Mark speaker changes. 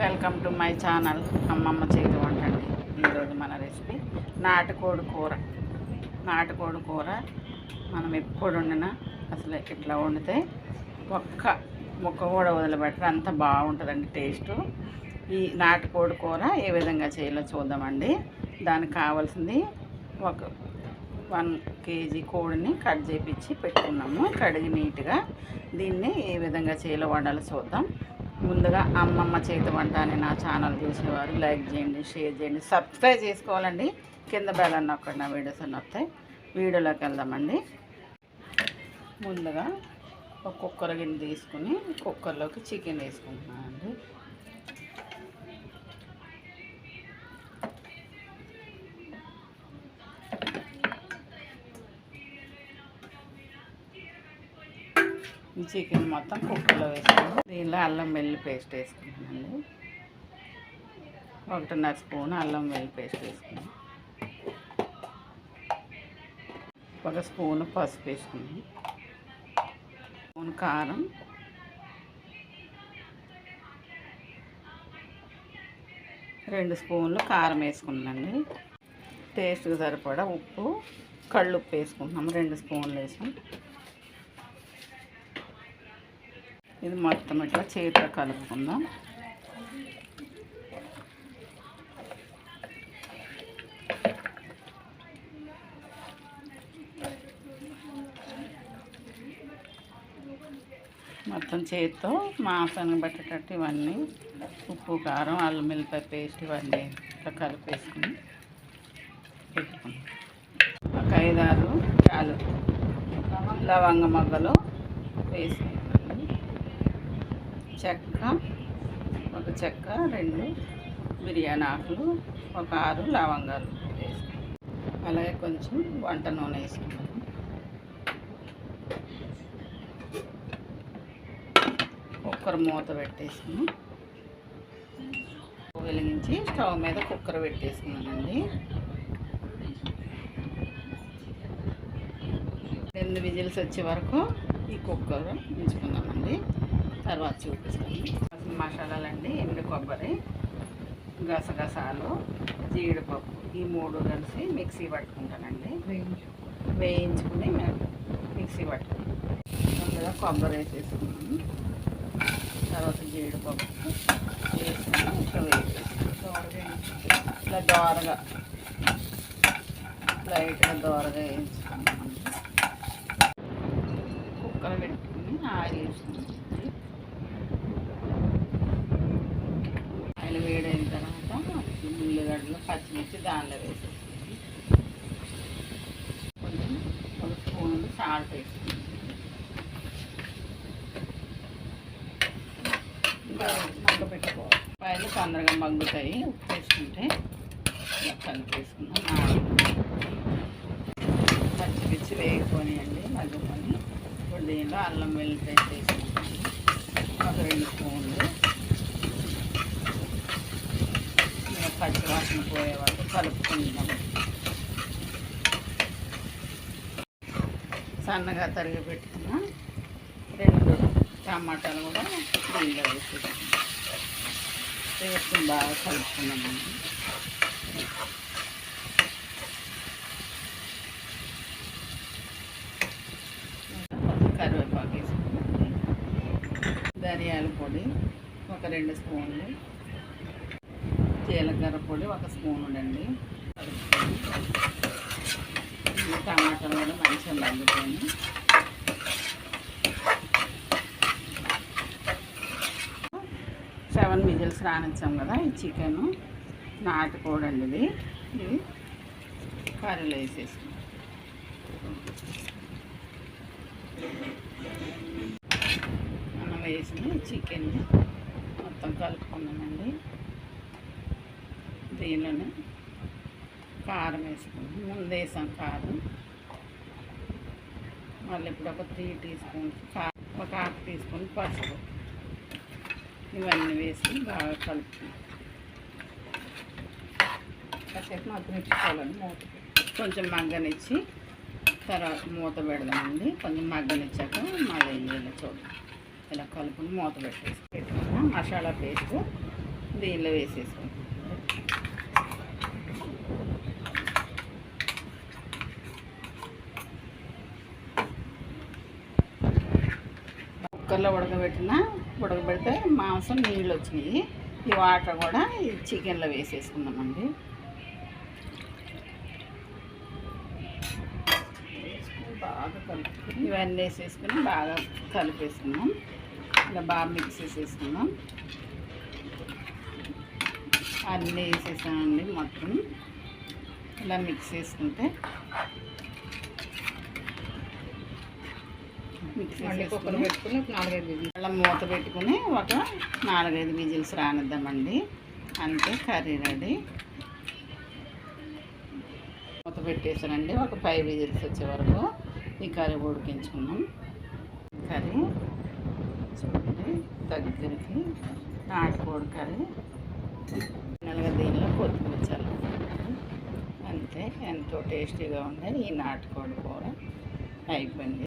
Speaker 1: Welcome to my channel అమ్మమ్మ చేతి వంట అండి ఈరోజు మన రెసిపీ నాటుకోడి కూర. నాటుకోడి కూర మనం ఎప్పుడు వండినా అసలు ఇట్లా వండితే ఒక్క ముక్క కూడా వదిలిపెట్టరు. అంత బాగుంటుందండి టేస్టు. ఈ నాటుకోడి కూర ఏ విధంగా చేయాలో చూద్దామండి. దానికి కావాల్సింది ఒక వన్ కేజీ కోడిని కట్ చేపించి పెట్టుకున్నాము. కడిగి నీట్గా దీన్ని ఏ విధంగా చేయాలో వండాలో చూద్దాం. ముందుగా అమ్మమ్మ చేతి వంట అని నా ఛానల్ చూసేవారు. లైక్ చేయండి షేర్ చేయండి సబ్స్క్రైబ్ చేసుకోవాలండి. కింద బెల్ అన్న నా వీడియోస్ అన్న వస్తాయి. వీడియోలోకి వెళ్దామండి. ముందుగా ఒక కుక్కర్ గిన్నె తీసుకుని కుక్కర్లోకి చికెన్ వేసుకుంటున్నామండి ఈ చికెన్ మొత్తం కుక్కర్లో వేసుకున్నాం దీనిలో అల్లం వెల్లి పేస్ట్ వేసుకుంటున్నానండి ఒకటిన్నర స్పూన్ అల్లం వెల్లి పేస్ట్ వేసుకున్నాం ఒక స్పూన్ పసుపు వేసుకున్నాం స్పూన్ కారం. రెండు స్పూన్లు కారం వేసుకున్నాండి టేస్ట్కి సరిపడా ఉప్పు కళ్ళు ఉప్పు వేసుకుంటున్నాం రెండు స్పూన్లు వేసాం. ఇది మొత్తం ఇట్లా చేతిలో కలుపుకుందాం. మొత్తం చేతితో మాంసాన్ని పట్టేటట్టు ఇవన్నీ ఉప్పు కారం అల్లం మిల్లిపాయ పేస్ట్ ఇవన్నీ ఇట్లా కలిపేసుకుని పెట్టుకున్నాం ఒక ఐదారు చాలు. లవంగ మొగ్గలు వేసి చెక్క ఒక చెక్క రెండు బిర్యానీ ఆకులు ఒక ఆరు లవంగాలు వేసుకున్నాం. అలాగే కొంచెం వంట నూనె వేసుకున్నాము కుక్కర్ మూత పెట్టేసాము వెలిగించి స్టవ్ మీద కుక్కర్ పెట్టేసుకున్నానండి. రెండు విజిల్స్ వచ్చే వరకు ఈ కుక్కర్ ఉంచుకున్నామండి తర్వాత చూపిస్తాను. మసాలాలండి ఎండు కొబ్బరి గసగసాలు జీడిపప్పు ఈ మూడు కలిసి మిక్సీ పట్టుకుంటానండి. వేయించుకుని మిక్సీ పట్టుకుంటాం ముందుగా కొబ్బరి వేసేసుకున్నాము తర్వాత జీడిపప్పు వేసుకుని ఇట్లా వేసేసుకున్నాం ఇట్లా దోరగా లైట్గా దోరగా వేయించుకున్నామండి కుక్కలు పెట్టుకుని ఆయిల్ వేసుకున్నాం ఆయిల్ వేడైన తర్వాత ఉల్లిగడ్డలు పచ్చిమిర్చి దానిలో వేసేసుకుని కొంచెం ఒక స్పూన్ సాల్ట్ వేసుకుంటాం మగ్గ పెట్టుకోవాలి పైలు తొందరగా మగ్గుతాయి. ఉప్పు వేసుకుంటే మొక్కలు తీసుకుని పచ్చి పిచ్చి వేయకొని వేగిపోనియండి మగ్గుకొని ఇప్పుడు దీనిలో అల్లం వెల్లిపాయ వేసుకుంటాం ఒక రెండు స్పూన్లు. పచ్చి వాసన పోయే వరకు కలుపుకుంటాం సన్నగా తరిగి పెట్టుకున్న రెండు టమాటాలు కూడా దీనిలో వేసుకుంటాం వేసుకుని బాగా కలుపుకున్నామండి కరివేపాకు వేసుకున్నాం ధనియాల పొడి ఒక రెండు స్పూన్లు జీలకర్ర పొడి ఒక స్పూన్ ఉండండి టమాటాలు కూడా మంచిగా మగ్గుతాయి సెవెన్ విజిల్స్ రానిచ్చాం కదా ఈ చికెన్. నాటుకోడండి ఇది. ఇది కర్రీలో వేసేసుకున్నాం మనం వేసిన చికెన్ మొత్తం కలుపుకున్నామండి దీనిలోనే కారం వేసుకుంటాం ముందు వేసాం కారం. మళ్ళీ ఇప్పుడు ఒక త్రీ టీ స్పూన్స్ కారం ఒక హాఫ్ టీ స్పూన్ పసుపు. ఇవన్నీ వేసి బాగా కలుపుకుంటాం కాసేపు మగ్గనిచ్చుకోవాలండి మూత కొంచెం మగ్గనిచ్చి తర్వాత మూత పెడదామండి. కొంచెం మగ్గనిచ్చాక మళ్ళీ ఇలా చూడండి ఇలా కలుపుని మూత పెట్టేసి పెట్టుకున్నాం మసాలా పేస్ట్ దీనిలో వేసేసుకుంటాం కుక్కర్లో ఉడకబెట్టిన ఉడకబెడితే మాంసం నీళ్ళు వచ్చినాయి. ఈ వాటర్ కూడా ఈ చికెన్లో వేసేసుకుందామండి. బాగా కలుపుకుని ఇవన్నీ వేసేసుకుని బాగా కలిపేసుకున్నాం ఇలా బాగా మిక్స్ చేసేసుకున్నాం అన్నీ వేసేసామండి మొత్తం. ఇలా మిక్స్ చేసుకుంటే మిక్స్
Speaker 2: మళ్ళీ కుక్కర్ పెట్టుకుని ఒక నాలుగైదు విజిల్
Speaker 1: అలా మూత పెట్టుకుని ఒక నాలుగైదు విజిల్స్ రానిద్దామండి. అంతే కర్రీ రెడీ. మూత పెట్టేసానండి. ఒక ఫైవ్ విజిల్స్ వచ్చే వరకు ఈ కర్రీ ఉడికించుకున్నాం కర్రీ చూడండి దగ్గరికి నాటుకోడి కర్రీ. నెలగా దీనిలో కొత్తిమీర అంతే ఎంతో టేస్టీగా ఉండే ఈ నాటుకోడి కూర అయిపోయింది.